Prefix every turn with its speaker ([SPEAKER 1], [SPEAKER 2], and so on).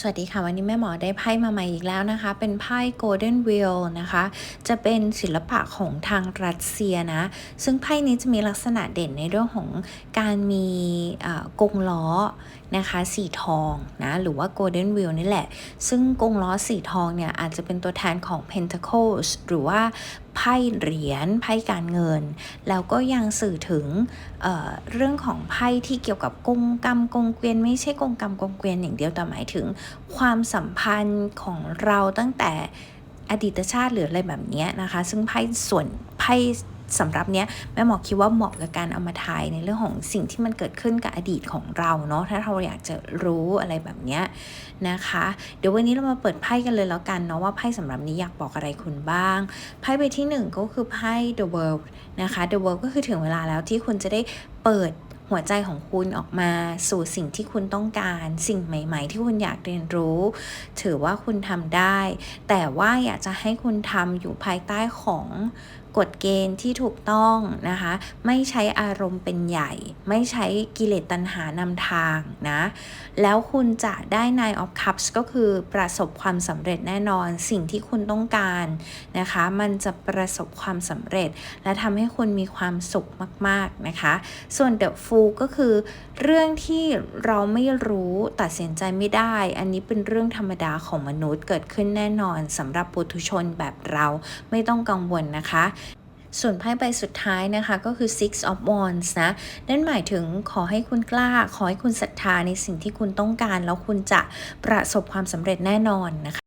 [SPEAKER 1] สวัสดีค่ะ วันนี้แม่หมอได้ไพ่มาใหม่อีกแล้วนะคะ เป็นไพ่ Golden Wheel นะคะ จะเป็นศิลปะของทางรัสเซียนะ ซึ่งไพ่นี้จะมีลักษณะเด่นในเรื่องของการมีกงล้อนะคะสีทองนะหรือว่า Golden Wheel นี่แหละ ซึ่งกงล้อสีทองเนี่ยอาจจะเป็นตัวแทนของ Pentacles หรือว่า ไพ่เหรียญไพ่การเงิน แล้วก็ยังสื่อถึงเเรื่องของไพ่ที่เกี่ยวกับกงกรรมกงเกวียนไม่ใช่กงกรรมกงเกวียนอย่างเดียวแต่หมายถึง ความสัมพันธ์ของเราตั้งแต่อดีตชาติหรืออะไรแบบนี้นะคะ ซึ่งไพ่ส่วนไพ่ สำหรับเนี้ยแม่หมอคิดว่าเหมาะกับการเอามาทายในเรื่องของสิ่งที่มันเกิดขึ้นกับอดีตของเราเนาะถ้าเราอยากจะรู้อะไรแบบเนี้ยนะคะ เดี๋ยววันนี้เรามาเปิดไพ่กันเลยแล้วกันเนาะว่าไพ่สำหรับนี้อยากบอกอะไรคุณบ้างไพ่ใบที่หนึ่งก็คือไพ่ The World นะคะ The World ก็คือถึงเวลาแล้วที่คุณจะได้เปิดหัวใจของคุณออกมาสู่สิ่งที่คุณต้องการสิ่งใหม่ ๆ ที่คุณอยากเรียนรู้ ถือว่าคุณทำได้ แต่ว่าอยากจะให้คุณทำอยู่ภายใต้ของ กฎเกณฑ์ที่ถูกต้องนะคะ ไม่ใช้อารมณ์เป็นใหญ่ ไม่ใช้กิเลสตัณหานำทางนะ แล้วคุณจะได้ Nine of Cups ก็คือประสบความสำเร็จแน่นอนสิ่งที่คุณต้องการนะคะ มันจะประสบความสำเร็จ และทำให้คุณมีความสุขมาก ๆนะคะ ส่วน The Fool ก็คือ เรื่องที่เราไม่รู้ตัดสินใจไม่ได้ อันนี้เป็นเรื่องธรรมดาของมนุษย์เกิดขึ้นแน่นอนสำหรับปุถุชนแบบเราไม่ต้องกังวลนะคะ ส่วนไพ่ใบสุดท้ายนะคะก็คือ Six of Wands นะ นั่นหมายถึงขอให้คุณกล้า ขอให้คุณศรัทธาในสิ่งที่คุณต้องการ แล้วคุณจะประสบความสำเร็จแน่นอนนะคะ